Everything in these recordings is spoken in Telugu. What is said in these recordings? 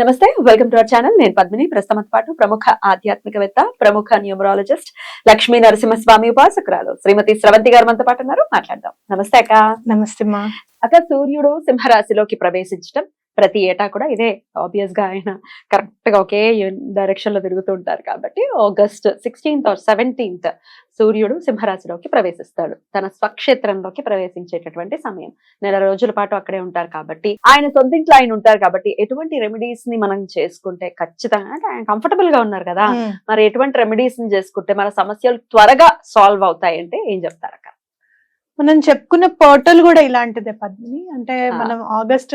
నమస్తే వెల్కమ్ టు అవర్ ఛానల్. నేను పద్మిని. ప్రస్తుతంతో పాటు ప్రముఖ ఆధ్యాత్మికవేత్త ప్రముఖ న్యూమరాలజిస్ట్ లక్ష్మీ నరసింహస్వామి ఉపాసకురాలు శ్రీమతి స్రవంతి గారు మనతో పాటు ఉన్నారు. మాట్లాడదాం. నమస్తే అక్క. నమస్తే మా అక్క సూర్యుడు సింహరాశిలోకి ప్రవేశించడం ప్రతి ఏటా కూడా ఇదే ఆబ్వియస్గా ఆయన కరెక్ట్గా ఒకే డైరెక్షన్లో తిరుగుతూ ఉంటారు కాబట్టి ఆగస్ట్ సిక్స్టీన్త్ ఆర్ సెవెంటీన్త్ సూర్యుడు సింహరాశిలోకి ప్రవేశిస్తాడు. తన స్వక్షేత్రంలోకి ప్రవేశించేటటువంటి సమయం. నెల రోజుల పాటు అక్కడే ఉంటారు కాబట్టి ఆయన సొంతింట్లో ఆయన ఉంటారు కాబట్టి ఎటువంటి రెమెడీస్ని మనం చేసుకుంటే ఖచ్చితంగా అంటే ఆయన కంఫర్టబుల్గా ఉన్నారు కదా. మరి ఎటువంటి రెమెడీస్ని చేసుకుంటే మన సమస్యలు త్వరగా సాల్వ్ అవుతాయి అంటే ఏం చెప్తారు అక్క? మనం చెప్పుకున్న పోర్టల్ కూడా ఇలాంటిదే పద్మిని అంటే. మనం ఆగస్ట్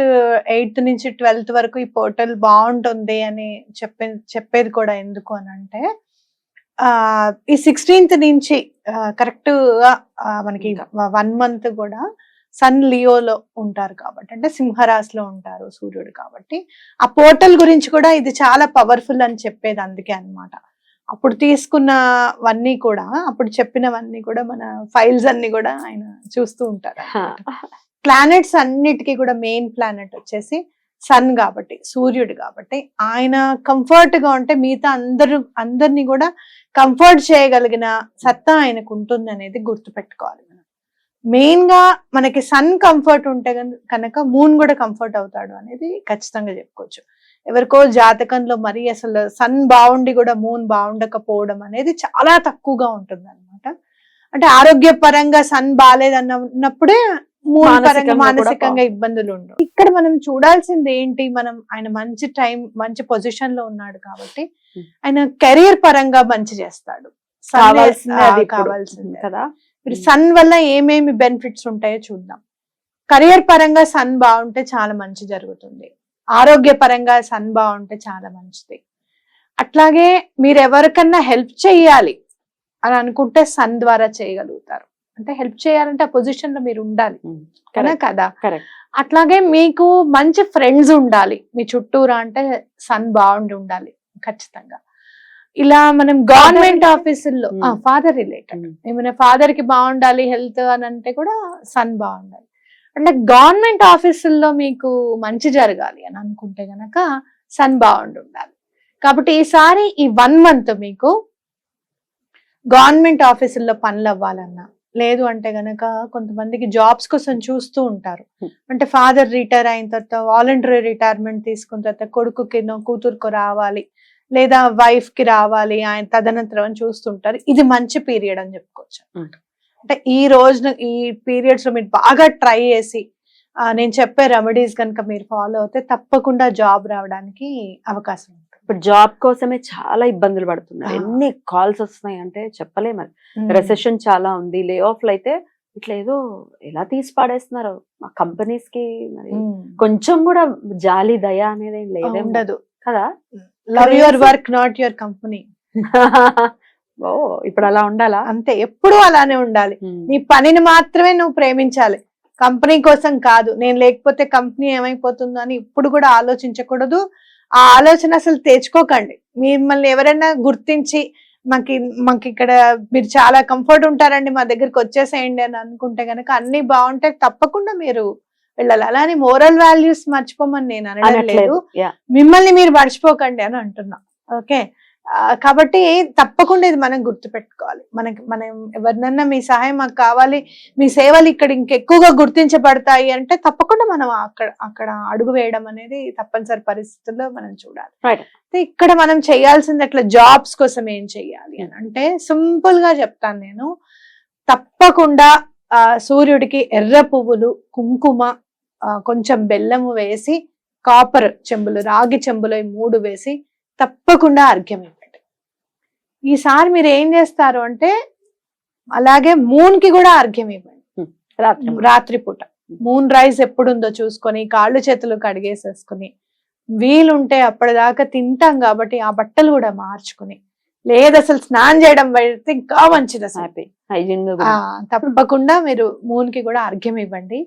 ఎయిత్ నుంచి ట్వెల్త్ వరకు ఈ పోర్టల్ బాగుంటుంది అని చెప్పే చెప్పేది కూడా ఎందుకు అని అంటే ఆ ఈ సిక్స్టీన్త్ నుంచి కరెక్ట్గా మనకి. వన్ మంత్ కూడా సన్ లియోలో ఉంటారు కాబట్టి అంటే సింహరాశిలో ఉంటారు సూర్యుడు కాబట్టి ఆ పోర్టల్ గురించి కూడా ఇది చాలా పవర్ఫుల్ అని చెప్పేది అందుకే అన్నమాట అప్పుడు తీసుకున్నవన్నీ కూడా అప్పుడు చెప్పినవన్నీ కూడా మన ఫైల్స్ అన్ని కూడా ఆయన చూస్తూ ఉంటారు ప్లానెట్స్ అన్నిటికీ కూడా మెయిన్ ప్లానెట్ వచ్చేసి సన్ కాబట్టి సూర్యుడు కాబట్టి. ఆయన కంఫర్ట్గా ఉంటే మిగతా అందరూ అందరినీ కూడా కంఫర్ట్ చేయగలిగిన సత్తా ఆయనకు ఉంటుంది అనేది గుర్తుపెట్టుకోవాలి మనం. మెయిన్గా మనకి సన్ కంఫర్ట్ ఉంటే కనుక మూన్ కూడా కంఫర్ట్ అవుతాడు అనేది ఖచ్చితంగా చెప్పుకోవచ్చు. ఎవరికో జాతకంలో మరి అసలు సన్ బాగుండి కూడా మూన్ బాగుండకపోవడం అనేది చాలా తక్కువగా ఉంటుంది అనమాట అంటే ఆరోగ్యపరంగా సన్ బాగాలేదన్నప్పుడే మూన్ పరంగా మానసికంగా ఇబ్బందులు ఉండవు. ఇక్కడ మనం చూడాల్సింది ఏంటి? మనం ఆయన మంచి టైం మంచి పొజిషన్లో ఉన్నాడు కాబట్టి. ఆయన కెరియర్ పరంగా మంచి చేస్తాడు. కావాల్సిందే కదా? Hmm. సన్ వల్ల ఏమేమి బెనిఫిట్స్ ఉంటాయో చూద్దాం. కెరియర్ పరంగా సన్ బాగుంటే చాలా మంచి జరుగుతుంది. ఆరోగ్య పరంగా సన్ బాగుంటే చాలా మంచిది. అట్లాగే మీరు ఎవరికన్నా హెల్ప్ చేయాలి అని అనుకుంటే సన్ ద్వారా చేయగలుగుతారు. అంటే హెల్ప్ చేయాలంటే ఆ పొజిషన్లో మీరు ఉండాలి కదా? కదా అట్లాగే మీకు మంచి ఫ్రెండ్స్ ఉండాలి. మీ చుట్టూరా అంటే సన్ బాగుండి ఉండాలి ఖచ్చితంగా. ఇలా మనం గవర్నమెంట్? ఆఫీసుల్లో. ఫాదర్ రిలేటెడ్ ఏమైనా ఫాదర్కి బాగుండాలి హెల్త్ అని అంటే కూడా సన్ బాగుండాలి. అంటే గవర్నమెంట్ ఆఫీసుల్లో మీకు మంచి జరగాలి అని అనుకుంటే గనక సన్ బాగుండి ఉండాలి కాబట్టి ఈసారి ఈ వన్ మంత్ మీకు గవర్నమెంట్ ఆఫీసుల్లో పనులు అవ్వాలన్నా లేదు అంటే గనక కొంతమందికి జాబ్స్ కోసం చూస్తూ ఉంటారు Hmm. అంటే ఫాదర్ రిటైర్ అయిన తర్వాత వాలంటరీ రిటైర్మెంట్ తీసుకున్న తర్వాత కొడుకుకి కూతురుకు రావాలి లేదా వైఫ్కి రావాలి ఆయన తదనంతరం అని చూస్తుంటారు ఇది మంచి పీరియడ్ అని చెప్పుకోవచ్చు Hmm. అంటే ఈ రోజున ఈ పీరియడ్స్లో మీరు బాగా ట్రై చేసి నేను చెప్పే రెమెడీస్ కనుక మీరు ఫాలో అవుతే తప్పకుండా జాబ్ రావడానికి అవకాశం ఉంటుంది ఇప్పుడు జాబ్ కోసమే చాలా ఇబ్బందులు పడుతున్నారు. ఎన్ని కాల్స్ వస్తున్నాయి అంటే చెప్పలేము అది Hmm. రెసెషన్ చాలా ఉంది లే ఆఫ్లు అయితే ఇట్లా ఏదో ఎలా తీసి పాడేస్తున్నారు మా కంపెనీస్కి మరి. కొంచెం కూడా జాలి దయ అనేది ఏం లేదేమో ఉండదు కదా love your. Work not your company ఓ ఇప్పుడు అలా ఉండాలా? అంతే ఎప్పుడు అలానే ఉండాలి. నీ పనిని మాత్రమే నువ్వు ప్రేమించాలి. కంపెనీ కోసం కాదు నేను లేకపోతే కంపెనీ ఏమైపోతుందో అని ఇప్పుడు కూడా ఆలోచించకూడదు. ఆ ఆలోచన అసలు తెచ్చుకోకండి. మిమ్మల్ని ఎవరైనా గుర్తించి మాకి మాకు ఇక్కడ మీరు చాలా కంఫర్ట్ ఉంటారండి మా దగ్గరికి వచ్చేసేయండి అని అనుకుంటే గనక అన్ని బాగుంటే తప్పకుండా మీరు వెళ్ళాలి. అలానే మోరల్ వాల్యూస్ మర్చిపోమని నేను అనడం లేదు. మిమ్మల్ని మీరు మర్చిపోకండి అని అంటున్నా. ఓకే? కాబట్టి తప్పకుండా ఇది మనం గుర్తుపెట్టుకోవాలి. మనకి మనం ఎవరినన్నా మీ సహాయం మాకు కావాలి మీ సేవలు ఇక్కడ ఇంకెక్కువగా గుర్తించబడతాయి అంటే తప్పకుండా మనం అక్కడ అక్కడ అడుగు వేయడం అనేది తప్పనిసరి పరిస్థితుల్లో మనం చూడాలి. ఇక్కడ మనం చేయాల్సింది అట్లా జాబ్స్ కోసం ఏం చెయ్యాలి అని అంటే సింపుల్గా చెప్తాను నేను. తప్పకుండా సూర్యుడికి ఎర్ర పువ్వులు కుంకుమ కొంచెం బెల్లము వేసి కాపర్ చెంబులు రాగి చెంబులు మూడు వేసి తప్పకుండా అర్ఘ్యం ఈసారి మీరు ఏం చేస్తారు అంటే అలాగే మూన్కి కూడా అర్ఘ్యం ఇవ్వండి. రాత్రి రాత్రిపూట మూన్ రైజ్ ఎప్పుడుందో చూసుకొని కాళ్ళు చేతులు కడిగేసేసుకుని వీలుంటే అప్పటిదాకా తింటాం కాబట్టి ఆ బట్టలు కూడా మార్చుకుని లేదు అసలు స్నానం చేయడం పెడితే ఇంకా మంచిది అసలు. తప్పకుండా మీరు మూన్కి కూడా అర్ఘ్యం ఇవ్వండి.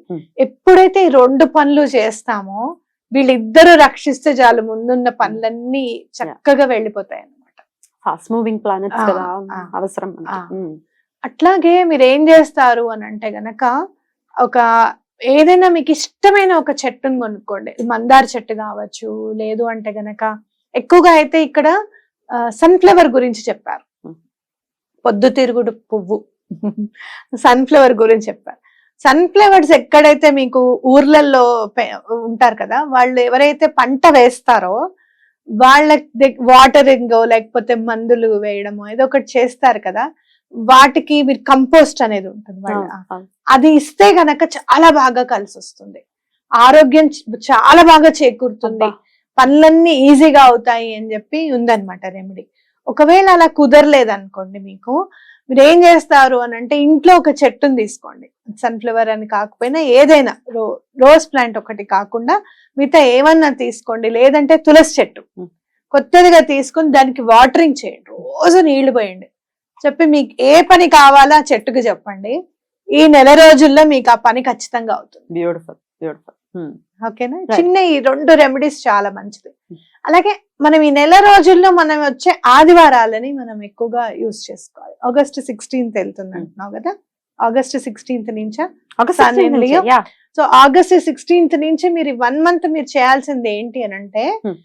ఎప్పుడైతే ఈ రెండు పనులు చేస్తామో వీళ్ళిద్దరూ రక్షిస్తే చాలు ముందున్న పనులన్నీ చక్కగా వెళ్ళిపోతాయి ఫాస్ట్ మూవింగ్ ప్లానెట్స్ కదా. అవసరం. అట్లాగే మీరు ఏం చేస్తారు అని అంటే గనక ఒక ఏదైనా మీకు ఇష్టమైన ఒక చెట్టును కొనుక్కోండి మందార చెట్టు కావచ్చు లేదు అంటే గనక ఎక్కువగా అయితే ఇక్కడ సన్ఫ్లవర్ గురించి చెప్పారు. పొద్దుతిరుగుడు పువ్వు సన్ఫ్లవర్ గురించి చెప్పారు సన్ఫ్లవర్స్ ఎక్కడైతే మీకు ఊర్లలో ఉంటారు కదా వాళ్ళు ఎవరైతే పంట వేస్తారో వాళ్ళ వాటరింగ్ లేకపోతే మందులు వేయడము ఏదో ఒకటి చేస్తారు కదా వాటికి మీరు కంపోస్ట్ అనేది ఉంటుంది. అది ఇస్తే గనక చాలా బాగా కలిసి వస్తుంది ఆరోగ్యం చాలా బాగా చేకూరుతుంది. పనులన్నీ ఈజీగా అవుతాయి అని చెప్పి ఉందన్నమాట రెమెడీ ఒకవేళ అలా కుదరలేదు అనుకోండి మీకు మీరు ఏం చేస్తారు అని అంటే ఇంట్లో ఒక చెట్టుని తీసుకోండి. సన్ఫ్లవర్ అని కాకపోయినా ఏదైనా రో రోజ్ ప్లాంట్ ఒకటి కాకుండా మిగతా ఏమన్నా తీసుకోండి. లేదంటే తులసి చెట్టు. కొత్తదిగా తీసుకుని దానికి వాటరింగ్ చేయండి. రోజు నీళ్ళు పోయండి. చెప్పి మీకు ఏ పని కావాలో ఆ చెట్టుకి చెప్పండి. ఈ నెల రోజుల్లో మీకు ఆ పని ఖచ్చితంగా అవుతుంది. Beautiful beautiful. ఓకేనా Right. చిన్న ఈ రెండు రెమెడీస్ చాలా మంచిది Hmm. అలాగే మనం ఈ నెల రోజుల్లో మనం వచ్చే ఆదివారాలని మనం ఎక్కువగా యూజ్ చేసుకోవాలి ఆగస్ట్ సిక్స్టీన్త్ వెళ్తుంది Hmm. అంటున్నావు కదా ఆగస్ట్ సిక్స్టీన్త్ నుంచా. సో ఆగస్ట్ సిక్స్టీన్త్ నుంచి మీరు వన్ మంత్ మీరు చేయాల్సింది ఏంటి అని అంటే Hmm.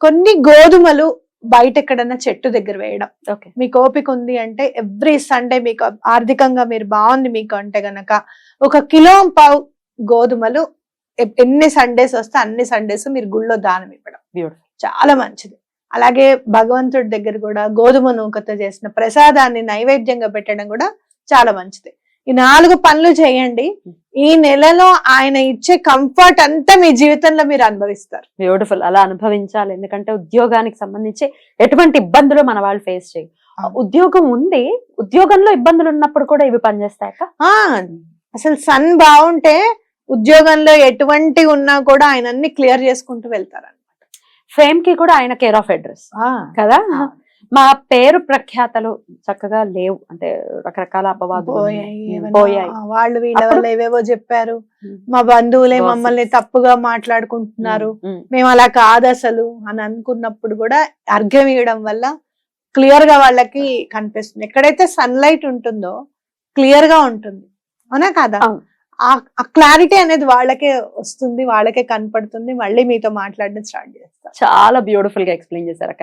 కొన్ని గోధుమలు బయట ఎక్కడన్నా చెట్టు దగ్గర వేయడం Okay. మీకు ఓపిక ఉంది అంటే ఎవ్రీ సండే మీకు ఆర్థికంగా మీరు బాగుంది మీకు అంటే గనక ఒక కిలో పావు గోధుమలు ఎన్ని సండేస్ వస్తే అన్ని సండేస్ మీరు గుళ్ళో దానం ఇవ్వడం. Beautiful. చాలా మంచిది. అలాగే భగవంతుడి దగ్గర కూడా గోధుమ నూకతో చేసిన ప్రసాదాన్ని నైవేద్యంగా పెట్టడం కూడా చాలా మంచిది. ఈ నాలుగు పనులు చేయండి. ఈ నెలలో ఆయన ఇచ్చే కంఫర్ట్ అంతా మీ జీవితంలో మీరు అనుభవిస్తారు. బ్యూటిఫుల్ అలా అనుభవించాలి. ఎందుకంటే ఉద్యోగానికి సంబంధించి ఎటువంటి ఇబ్బందులు మన వాళ్ళు ఫేస్ చేయ. ఉద్యోగం ఉంది. ఉద్యోగంలో ఇబ్బందులు ఉన్నప్పుడు కూడా ఇవి పనిచేస్తాయక ఆ! అసలు సన్ బాగుంటే ఉద్యోగంలో ఎటువంటి ఉన్నా కూడా ఆయన అన్ని క్లియర్ చేసుకుంటూ వెళ్తారు ఫేమ్కి కూడా ఆయన కేర్ ఆఫ్ అడ్రస్ కదా? మా పేరు ప్రఖ్యాతలు చక్కగా లేవు. అంటే రకరకాల అపవాదులు పోయాయి వాళ్ళు వీళ్ళ వల్ల ఏవేవో చెప్పారు. మా బంధువులే. మమ్మల్ని తప్పుగా మాట్లాడుకుంటున్నారు. మేము అలా కాదు అసలు అని అనుకున్నప్పుడు కూడా అర్ఘ్యం ఇవ్వడం వల్ల క్లియర్గా వాళ్ళకి కనిపిస్తుంది. ఎక్కడైతే సన్లైట్ ఉంటుందో క్లియర్గా ఉంటుంది. అవునా కాదా. ఆ క్లారిటీ అనేది వాళ్ళకే వస్తుంది వాళ్ళకే కనపడుతుంది. మళ్ళీ మీతో మాట్లాడడం స్టార్ట్ చేస్తారు చాలా బ్యూటిఫుల్గా ఎక్స్ప్లెయిన్ చేశారు